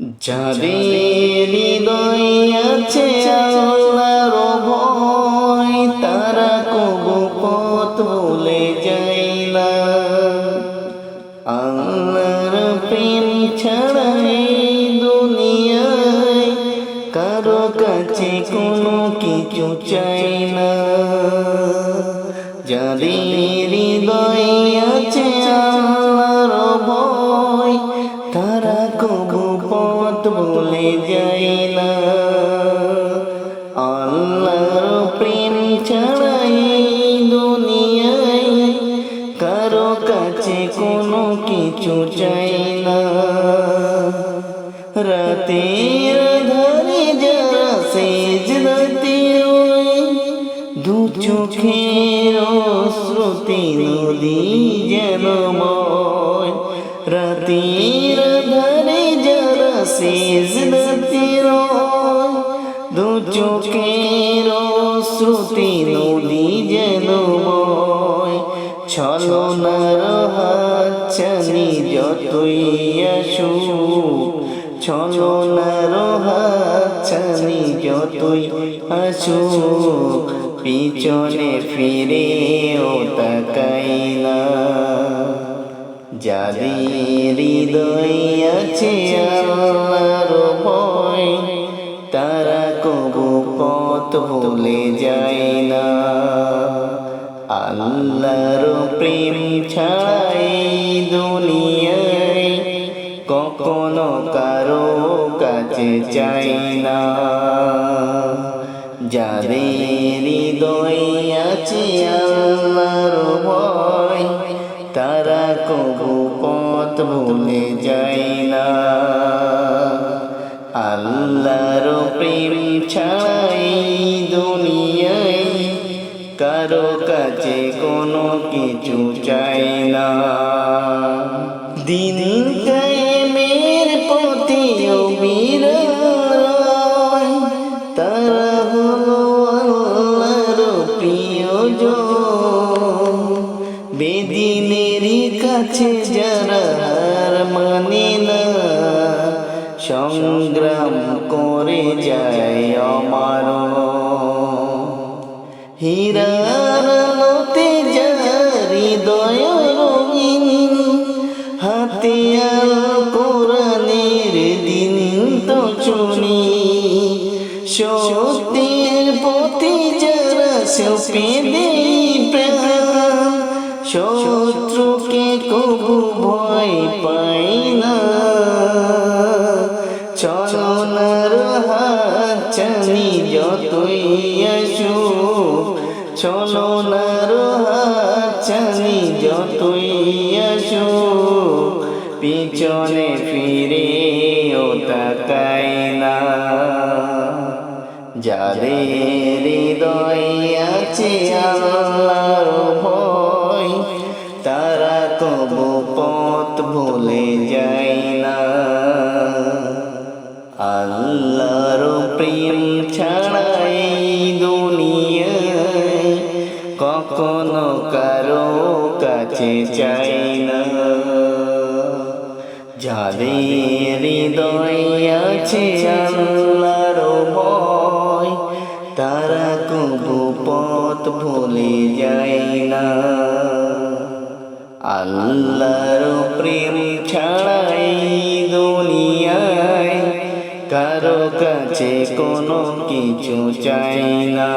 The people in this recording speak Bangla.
যাদের হৃদয় আছে আল্লাহর ভয়, তারা কবু পথ ভুলে যায় না। আল্লাহর প্রেম ছাড়া দুনিয়ায় কারও কাছে কোনো কিছু চাই না। যাদের হৃদয় আছে আল্লাহর ভুলে যায় না। আল্লাহর প্রেম ছাড়াই দুনিয়ায় কারও কাছে কোনো কিছু চাই না। রাতের ধারে যারা সেজ রাতে দু চোখের শ্রুতি নদী যেন ময়। চোখের শ্রুতি নদী যেন ছলনার হাচ্ছানি যতই আসু ছলনার হাচ্ছানি যতই আসু পিছনে ফিরে ও তাকাই না। যাদের হৃদয় আছে আল্লাহর ভুলে যায় না আল্লাহর প্রেম ছাড়াই দুনিয়ায় কখনো কারও কাছে চাই না যাদের হৃদয় আছে আল্লাহর ভয় তারা কবু পথ ভুলে যায় না আল্লাহর প্রেম ছাড়াই কারও কাছে কোনো কিছু চাই না দিন কায়েমের অবিরাম তারা হলো আল্লাহর প্রিয়জন বেদিনেরই কাছে যারা হার মানে না সংগ্রাম করে যায় আমার হীরাতে আল কোরআনের দিন তো চুনি। সত্যের পথে যারা সপে দেই প্রাণ, শত্রুকে কবু ভয় পাই না। চলনার হাচানি যতই আসু চলনার পিছনে ফিরে ও তাকাই না যাদের হৃদয় আছে আল্লাহর ভয়, তারা কবু পথ ভুলে যায় না আল্লাহর প্রেম ছাড়াই দুনিয়ায় কখনো কারও কাছে চাই না। যাদের হৃদয় আছে আল্লাহর ভয়। তারা কবু পথ ভুলে যায় না। আল্লাহর প্রেম ছাড়াই দুনিয়ায় কারও কাছে কোনো কিছু চাই না।